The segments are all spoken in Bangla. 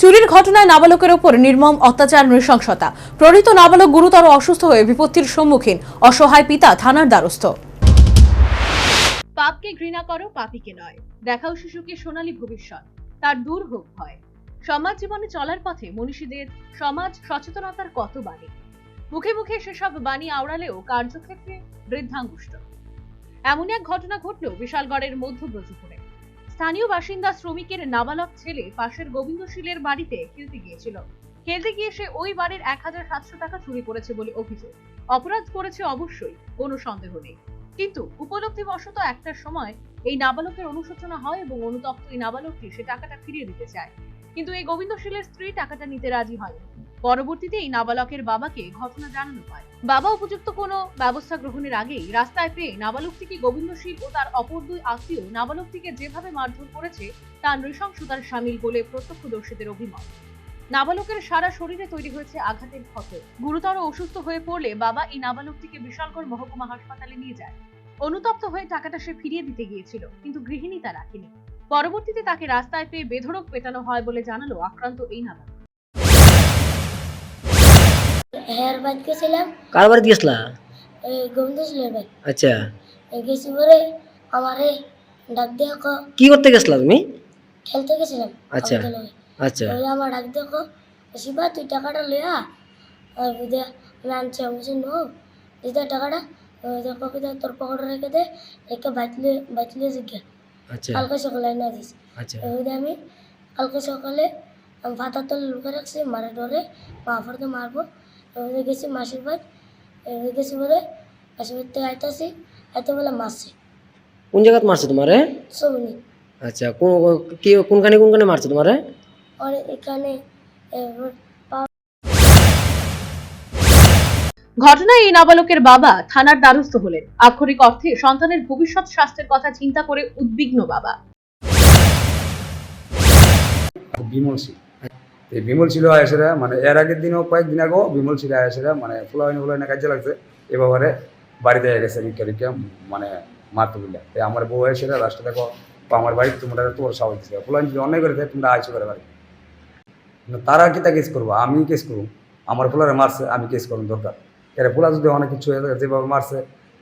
চুরির ঘটনায় নাবালকের ওপর নির্মম অত্যাচার নৃশংসতা। প্রণীত নাবালক গুরুতর অসুস্থ হয়ে বিপত্তির সম্মুখীন অসহায় পিতা থানার দ্বারস্থ। পাপকে ঘৃণা করো, পাপিকে নয়। দেখাও শিশুকে সোনালী ভবিষ্যৎ। তার দূর হোক ভয়। সমাজ জীবনে চলার পথে মনীষীদের সমাজ সচেতনতার কত বাণী? মুখে মুখে সেসব বাণী আওড়ালেও কার্যক্ষেত্রে বৃদ্ধাঙ্গুষ্ট। এমন এক ঘটনা ঘটল বিশালগড়ের মধ্য ব্রজপুরে স্থানীয় বাসিন্দা শ্রমিকের নাবালক ছেলে পাশের গোবিন্দশীলের বাড়িতে খেলতে গিয়েছিল। খেলতে গিয়ে সে ওই বাড়ির এক হাজার সাতশো টাকা চুরি করেছে বলে অভিযোগ। অপরাধ করেছে অবশ্যই, কোনো সন্দেহ নেই। কিন্তু উপলব্ধিবশত একটার সময় এই নাবালকের অনুশোচনা হয় এবং অনুতপ্ত এই নাবালকটি সে টাকাটা ফিরিয়ে দিতে চায়। কিন্তু এই গোবিন্দশীলের স্ত্রী টাকাটা নিতে রাজি হয়নি। পরবর্তীতে এই নাবালকের বাবাকে ঘটনা জানানো হয়। বাবা উপযুক্ত কোনো ব্যবস্থা গ্রহণের আগেই রাস্তায় পেয়ে নাবালকটিকে গোবিন্দশীল ও তার অপর দুই আত্মীয় নাবালকটিকে যেভাবে মারধর করেছে, তা নৃশংসতার সামিল বলে প্রত্যক্ষদর্শীদের অভিমত। নাবালকের সারা শরীরে তৈরি হয়েছে আঘাতের ক্ষত। গুরুতর অসুস্থ হয়ে পড়লে বাবা এই নাবালকটিকে বিশালগড় মহকুমা হাসপাতালে নিয়ে যায়। অনুতপ্ত হয়ে টাকাটা সে ফিরিয়ে দিতে গিয়েছিল, কিন্তু গৃহিণী তা রাখেনি। পরবর্তীতে তাকে রাস্তায় পেয়ে বেধড়ক পেটানো হয় বলে জানালো আক্রান্ত এই নাবালক। হেয়ার বাইক গেছিলাম। কার বাড়ি গেছলা? এই গোবিন্দ বাইক আচ্ছা। গেছি পরে আমারে ডাক দিয়ে ক। করতে গেছলা তুমি? খেলতে গেছিলাম। আচ্ছা। আচ্ছা। ওই আমার ডাক দিয়ে শিবা তুই টাকাটা লইয়া আর বুঝে আমি আনছি আমি বলছি নো দিদা টাকাটা। দেখো তোর পকেটে রেখে দে। রেখে বাইতলে বাইতলে জিজ্ঞা আচ্ছা। কালকে সকালে না দিস। আচ্ছা। ওই আমি কালকে সকালে আমি ভাতার তলে লুকে রাখছি মারে ডরে। মা ফরতে মারবো। এবারে গেছি মাসির বাড়ি এবারে গেছি বলে মাসির বাড়ি থেকে আইতাছি আইতে বলে মারছে। কোন জায়গাত মারছে তোমারে সবনি আচ্ছা কোন কি কোনখানে কোনখানে মারছে তোমারে আর এখানে ঘটনায় এই নাবালকের বাবা থানার দ্বারস্থ হলেন। আক্ষরিক অর্থে সন্তানের ভবিষ্যৎ স্বাস্থ্যের কথা চিন্তা করে উদ্বিগ্ন বাবা। বিমল ছিল। এই বিমল ছিল আয়েসেরা মানে এর আগের দিনও কয়েকদিন আগেও বিমল ছিল আয়েসেরা মানে ফুলাইনে ফুলাইনে কাজে লাগছে। এ ব্যাপারে বাড়িতে গেছে রিক্কা রিক্কা মানে মারতে বুঝলে তাই আমার বউ এসেরা লাস্টে দেখো আমার বাড়ি তোমরা তোমার সবাই দিচ্ছে ফুলাইন যদি অন্যায় করে দেয় তোমরা আইসো করে বাড়ি। তারা কি তা কেস করব? আমি কেস করব? আমার ফুলারে মারছে আমি কেস করুন দরকার। এর ফুলা যদি অনেক কিছু হয়ে থাকে যেভাবে মারছে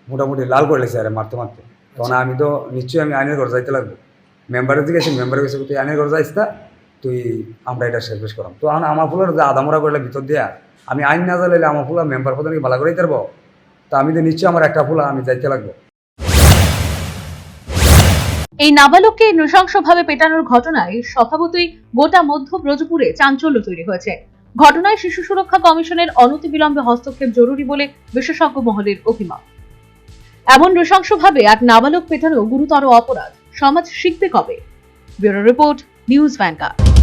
মোটামুটি লাল করে লেছে আরে মারতে মারতে। তখন আমি তো নিশ্চয়ই আমি আইনের ঘর যাইতে লাগবো। মেম্বারের দিকে মেম্বারের কাছে আইনের ঘর যাইস তুই আমরা এটা শেষ করাম। তো আমার ফুলের আদামরা করলে ভিতর দিয়া, আমি আইন না জ্বালাইলে আমার ফুলা মেম্বার কি ভালো করেই তো আমি তো নিশ্চয়ই আমার একটা ফুলা, আমি যাইতে লাগবো। এই নাবালককে নৃশংসভাবে পেটানোর ঘটনায় স্বভাবতই গোটা মধ্য ব্রজপুরে চাঞ্চল্য তৈরি হয়েছে। ঘটনায় শিশু সুরক্ষা কমিশনের অনতিবিলম্বে হস্তক্ষেপ জরুরি বলে বিশেষজ্ঞ মহলের অভিমত। এমন নৃশংসভাবে এক নাবালক পেটানো গুরুতর অপরাধ সমাজ শিখবে কবে? Bureau report news Vanguard.